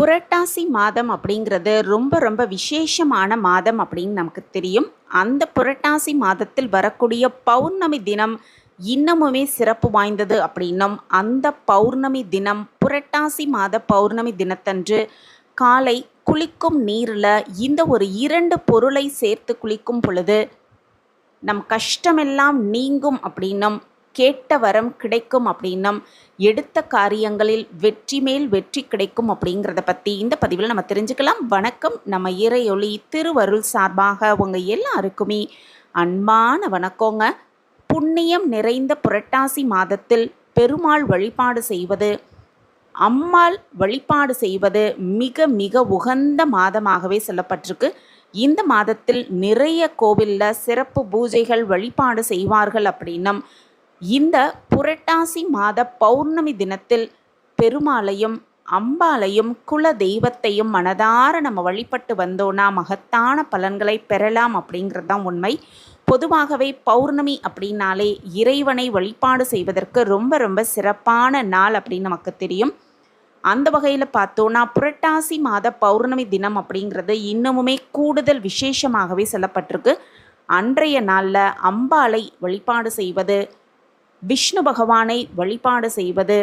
புரட்டாசி மாதம் அப்படிங்கிறது ரொம்ப ரொம்ப விசேஷமான மாதம் அப்படின்னு நமக்கு தெரியும். அந்த புரட்டாசி மாதத்தில் வரக்கூடிய பௌர்ணமி தினம் இன்னமுமே சிறப்பு வாய்ந்தது அப்படின்னும் அந்த பௌர்ணமி தினம் புரட்டாசி மாத பௌர்ணமி தினத்தன்று காலை குளிக்கும் நீரில் இந்த ஒரு இரண்டு பொருளை சேர்த்து குளிக்கும் பொழுது நம் கஷ்டமெல்லாம் நீங்கும் அப்படின்னும் கேட்ட வரம் கிடைக்கும் அப்படின்னும் எடுத்த காரியங்களில் வெற்றி மேல் வெற்றி கிடைக்கும் அப்படிங்கிறத பற்றி இந்த பதிவில் நம்ம தெரிஞ்சுக்கலாம். வணக்கம். நம்ம இறையொளி திருவருள் சார்பாக உங்கள் எல்லாருக்குமே அன்பான வணக்கங்க. புண்ணியம் நிறைந்த புரட்டாசி மாதத்தில் பெருமாள் வழிபாடு செய்வது அம்மாள் வழிபாடு செய்வது மிக மிக உகந்த மாதமாகவே சொல்லப்பட்டிருக்கு. இந்த மாதத்தில் நிறைய கோவிலில் சிறப்பு பூஜைகள் வழிபாடு செய்வார்கள் அப்படின்னும் இந்த புரட்டாசி மாத பௌர்ணமி தினத்தில் பெருமாளையும் அம்பாளையும் குல தெய்வத்தையும் மனதார நம்ம வழிபட்டு வந்தோன்னா மகத்தான பலன்களை பெறலாம் அப்படிங்கிறது தான் உண்மை. பொதுவாகவே பௌர்ணமி அப்படின்னாலே இறைவனை வழிபாடு செய்வதற்கு ரொம்ப ரொம்ப சிறப்பான நாள் அப்படின்னு நமக்கு தெரியும். அந்த வகையில் பார்த்தோன்னா புரட்டாசி மாத பௌர்ணமி தினம் அப்படிங்கிறது இன்னமுமே கூடுதல் விசேஷமாகவே சொல்லப்பட்டிருக்கு. அன்றைய நாளில் அம்பாளை வழிபாடு செய்வது விஷ்ணு பகவானை வழிபாடு செய்வது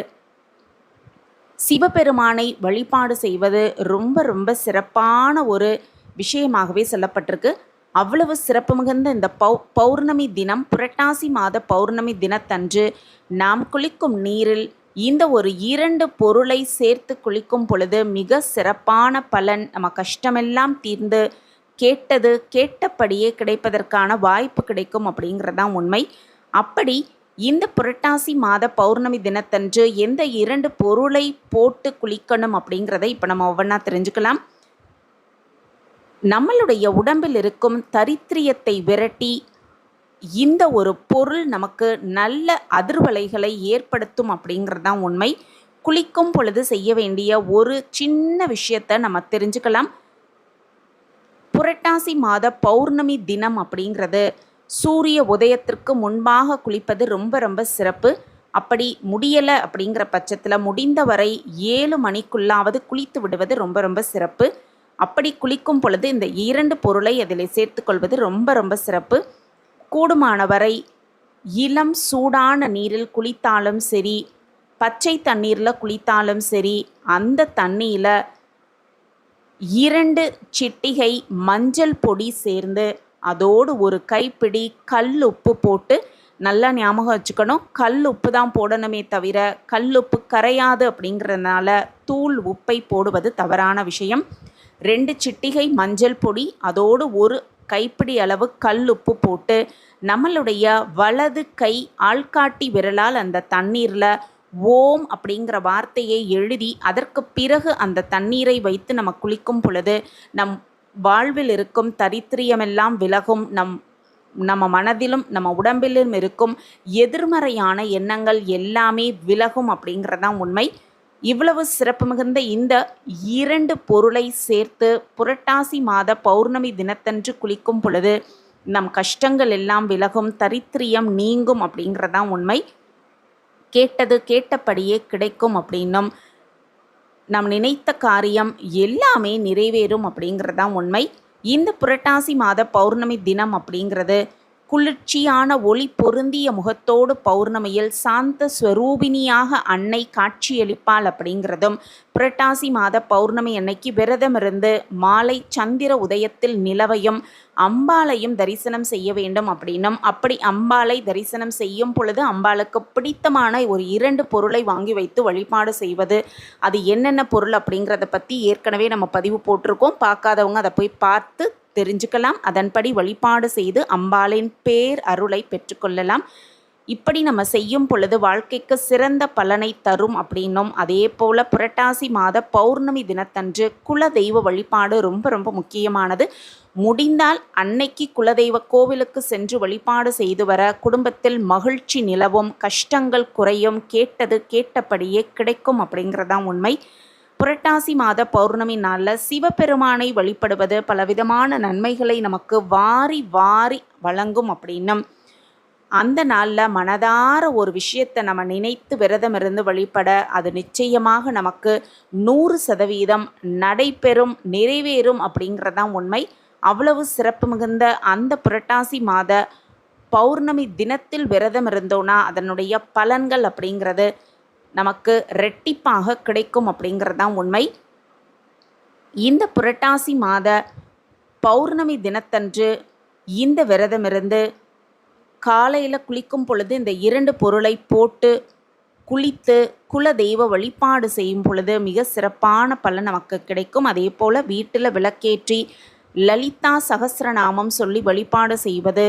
சிவபெருமானை வழிபாடு செய்வது ரொம்ப ரொம்ப சிறப்பான ஒரு விஷயமாகவே சொல்லப்பட்டிருக்கு. அவ்வளவு சிறப்பு மிகுந்த இந்த பௌ பௌர்ணமி தினம் புரட்டாசி மாத பௌர்ணமி தினத்தன்று நாம் குளிக்கும் நீரில் இந்த ஒரு இரண்டு பொருளை சேர்த்து குளிக்கும் பொழுது மிக சிறப்பான பலன் நம்ம கஷ்டமெல்லாம் தீர்ந்து கேட்டது கேட்டபடியே கிடைப்பதற்கான வாய்ப்பு கிடைக்கும் அப்படிங்கிறதான் உண்மை. அப்படி இந்த புரட்டாசி மாத பௌர்ணமி தினத்தன்று எந்த இரண்டு பொருளை போட்டு குளிக்கணும் அப்படிங்கிறத இப்போ நம்ம ஒவ்வொன்றா தெரிஞ்சுக்கலாம். நம்மளுடைய உடம்பில் இருக்கும் தரித்திரியத்தை விரட்டி இந்த ஒரு பொருள் நமக்கு நல்ல அதிர்வலைகளை ஏற்படுத்தும் அப்படிங்கிறது தான் உண்மை. குளிக்கும் பொழுது செய்ய வேண்டிய ஒரு சின்ன விஷயத்தை நம்ம தெரிஞ்சுக்கலாம். புரட்டாசி மாத பௌர்ணமி தினம் அப்படிங்கிறது சூரிய உதயத்திற்கு முன்பாக குளிப்பது ரொம்ப ரொம்ப சிறப்பு. அப்படி முடியலை அப்படிங்கிற பட்சத்தில் முடிந்தவரை ஏழு மணிக்குள்ளாவது குளித்து விடுவது ரொம்ப ரொம்ப சிறப்பு. அப்படி குளிக்கும் பொழுது இந்த இரண்டு பொருளை அதில் சேர்த்துக்கொள்வது ரொம்ப ரொம்ப சிறப்பு. கூடுமானவரை இளம் சூடான நீரில் குளித்தாலும் சரி பச்சை தண்ணீரில் குளித்தாலும் சரி அந்த தண்ணியில் இரண்டு சிட்டிகை மஞ்சள் பொடி சேர்ந்து அதோடு ஒரு கைப்பிடி கல் உப்பு போட்டு நல்லா ஞாபகம் வச்சுக்கணும். கல் உப்பு தான் போடணுமே தவிர கல் உப்பு கரையாது அப்படிங்கிறதுனால தூள் உப்பை போடுவது தவறான விஷயம். ரெண்டு சிட்டிகை மஞ்சள் பொடி அதோடு ஒரு கைப்பிடி அளவு கல் உப்பு போட்டு நம்மளுடைய வலது கை ஆள்காட்டி விரலால் அந்த தண்ணீரில் ஓம் அப்படிங்கிற வார்த்தையை எழுதி அதற்கு பிறகு அந்த தண்ணீரை வைத்து நம்ம குளிக்கும் பொழுது நம் வாழ்வில் இருக்கும் தரித்திரியமெல்லாம் விலகும். நம் நம்ம மனதிலும் நம்ம உடம்பிலும் இருக்கும் எதிர்மறையான எண்ணங்கள் எல்லாமே விலகும் அப்படிங்கிறதான் உண்மை. இவ்வளவு சிறப்பு மிகுந்த இந்த இரண்டு பொருளை சேர்த்து புரட்டாசி மாத பௌர்ணமி தினத்தன்று குளிக்கும் பொழுது நம் கஷ்டங்கள் எல்லாம் விலகும் தரித்திரியம் நீங்கும் அப்படிங்கிறதான் உண்மை. கேட்டது கேட்டபடியே கிடைக்கும் அப்படின்னும் நாம் நினைத்த காரியம் எல்லாமே நிறைவேறும் அப்படிங்கிறது தான் உண்மை. இந்த புரட்டாசி மாத பௌர்ணமி தினம் அப்படிங்கிறது குளிர்ச்சியான ஒளி பொருந்திய முகத்தோடு பௌர்ணமியில் சாந்த ஸ்வரூபிணியாக அன்னை காட்சியளிப்பாள் அப்படிங்கிறதும் புரட்டாசி மாத பௌர்ணமி அன்னைக்கு விரதமிருந்து மாலை சந்திர உதயத்தில் நிலவையும் அம்பாளையும் தரிசனம் செய்ய வேண்டும் அப்படின்னும் அப்படி அம்பாளை தரிசனம் செய்யும் பொழுது அம்பாளுக்கு பிடித்தமான ஒரு இரண்டு பொருளை வாங்கி வைத்து வழிபாடு செய்வது. அது என்னென்ன பொருள் அப்படிங்கிறத பற்றி ஏற்கனவே நம்ம பதிவு போட்டிருக்கோம். பார்க்காதவங்க அதை போய் பார்த்து தெரிஞ்சுக்கலாம். அதன்படி வழிபாடு செய்து அம்பாளின் பேர் அருளை பெற்றுக்கொள்ளலாம். இப்படி நம்ம செய்யும் பொழுது வாழ்க்கைக்கு சிறந்த பலனை தரும் அப்படின்னும். அதே போல் புரட்டாசி மாத பௌர்ணமி தினத்தன்று குலதெய்வ வழிபாடு ரொம்ப ரொம்ப முக்கியமானது. முடிந்தால் அன்னைக்கு குலதெய்வ கோவிலுக்கு சென்று வழிபாடு செய்து வர குடும்பத்தில் மகிழ்ச்சி நிலவும் கஷ்டங்கள் குறையும் கேட்டது கேட்டபடியே கிடைக்கும் அப்படிங்கிறதான் உண்மை. புரட்டாசி மாத பௌர்ணமி நாளில் சிவபெருமானை வழிபடுவது பலவிதமான நன்மைகளை நமக்கு வாரி வாரி வழங்கும் அப்படின்னும். அந்த நாளில் மனதார ஒரு விஷயத்தை நம்ம நினைத்து விரதம் இருந்து வழிபட அது நிச்சயமாக நமக்கு நூறு சதவீதம் நடைபெறும் நிறைவேறும் அப்படிங்கிறதான் உண்மை. அவ்வளவு சிறப்பு மிகுந்த அந்த புரட்டாசி மாத பௌர்ணமி தினத்தில் விரதம் இருந்தோன்னா அதனுடைய பலன்கள் அப்படிங்கிறது நமக்கு ரெட்டிப்பாக கிடைக்கும் அப்படிங்கிறது தான் உண்மை. இந்த புரட்டாசி மாத பௌர்ணமி தினத்தன்று இந்த விரதமிருந்து காலையில் குளிக்கும் பொழுது இந்த இரண்டு பொருளை போட்டு குளித்து குல தெய்வ வழிபாடு செய்யும் பொழுது மிக சிறப்பான பலன் நமக்கு கிடைக்கும். அதே போல் வீட்டில் விளக்கேற்றி லலிதா சகசிரநாமம் சொல்லி வழிபாடு செய்வது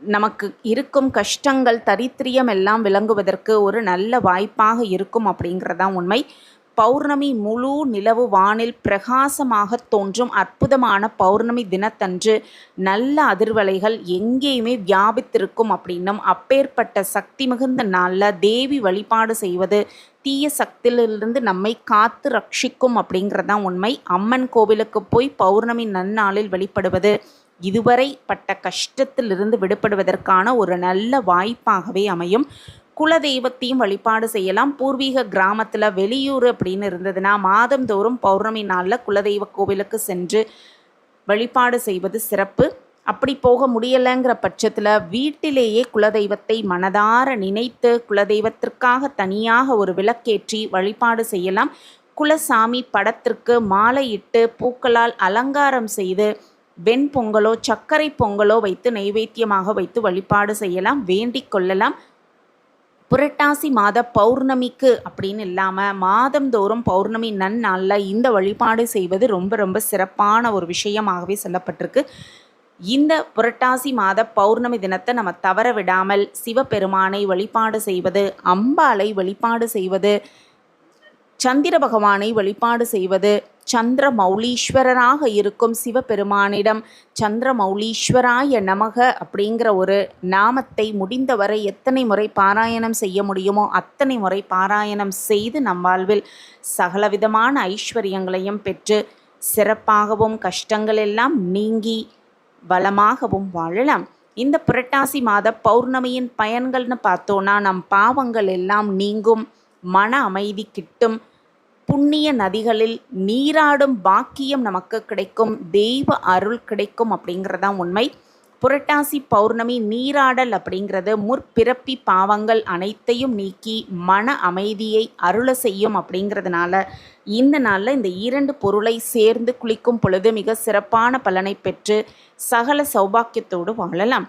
நமக்கு இருக்கும் கஷ்டங்கள் தரித்திரியம் எல்லாம் விளங்குவதற்கு ஒரு நல்ல வாய்ப்பாக இருக்கும் அப்படிங்கிறதான் உண்மை. பௌர்ணமி முழு நிலவு வானில் பிரகாசமாக தோன்றும் அற்புதமான பௌர்ணமி தினத்தன்று நல்ல அதிர்வலைகள் எங்கேயுமே வியாபித்திருக்கும் அப்படின்னும் அப்பேற்பட்ட சக்தி மிகுந்த நாளில் தேவி வழிபாடு செய்வது தீய சக்தியிலிருந்து நம்மை காத்து ரட்சிக்கும் அப்படிங்கிறதான் உண்மை. அம்மன் கோவிலுக்கு போய் பௌர்ணமி நன்னாளில் வழிபடுவது இதுவரை பட்ட கஷ்டத்திலிருந்து விடுபடுவதற்கான ஒரு நல்ல வாய்ப்பாகவே அமையும். குலதெய்வத்தையும் வழிபாடு செய்யலாம். பூர்வீக கிராமத்தில் வெளியூர் அப்படின்னு இருந்ததுன்னா மாதந்தோறும் பௌர்ணமி நாளில் குலதெய்வ கோவிலுக்கு சென்று வழிபாடு செய்வது சிறப்பு. அப்படி போக முடியலைங்கிற பட்சத்தில் வீட்டிலேயே குலதெய்வத்தை மனதார நினைத்து குலதெய்வத்திற்காக தனியாக ஒரு விளக்கேற்றி வழிபாடு செய்யலாம். குலசாமி படத்திற்கு மாலையிட்டு பூக்களால் அலங்காரம் செய்து வெண்பொங்கலோ சர்க்கரை பொங்கலோ வைத்து நைவேத்தியமாக வைத்து வழிபாடு செய்யலாம் வேண்டிக் கொள்ளலாம். புரட்டாசி மாத பௌர்ணமிக்கு அப்படின்னு இல்லாமல் மாதந்தோறும் பௌர்ணமி நன்னாளில் இந்த வழிபாடு செய்வது ரொம்ப ரொம்ப சிறப்பான ஒரு விஷயமாகவே சொல்லப்பட்டிருக்கு. இந்த புரட்டாசி மாத பௌர்ணமி தினத்தை நம்ம தவற விடாமல் சிவபெருமானை வழிபாடு செய்வது அம்பாளை வழிபாடு செய்வது சந்திர பகவானை வழிபாடு செய்வது சந்திர மௌலீஸ்வரராக இருக்கும் சிவபெருமானிடம் சந்திர மௌலீஸ்வராய நமக அப்படிங்கிற ஒரு நாமத்தை முடிந்தவரை எத்தனை முறை பாராயணம் செய்ய முடியுமோ அத்தனை முறை பாராயணம் செய்து நம் வாழ்வில் சகலவிதமான ஐஸ்வர்யங்களையும் பெற்று சிறப்பாகவும் கஷ்டங்கள் எல்லாம் நீங்கி வளமாகவும் வாழலாம். இந்த புரட்டாசி மாத பௌர்ணமியின் பயன்கள்னு பார்த்தோன்னா நம் பாவங்கள் எல்லாம் நீங்கும் மன அமைதி கிட்டும் புண்ணிய நதிகளில் நீராடும் பாக்கியம் நமக்கு கிடைக்கும் தெய்வ அருள் கிடைக்கும் அப்படிங்கிறதான் உண்மை. புரட்டாசி பௌர்ணமி நீராடல் அப்படிங்கிறது முற்பிறப்பி பாவங்கள் அனைத்தையும் நீக்கி மன அமைதியை அருள செய்யும் அப்படிங்கிறதுனால இந்த நாளில் இந்த இரண்டு பொருளை சேர்ந்து குளிக்கும் பொழுது மிக சிறப்பான பலனை பெற்று சகல சௌபாக்கியத்தோடு வாழலாம்.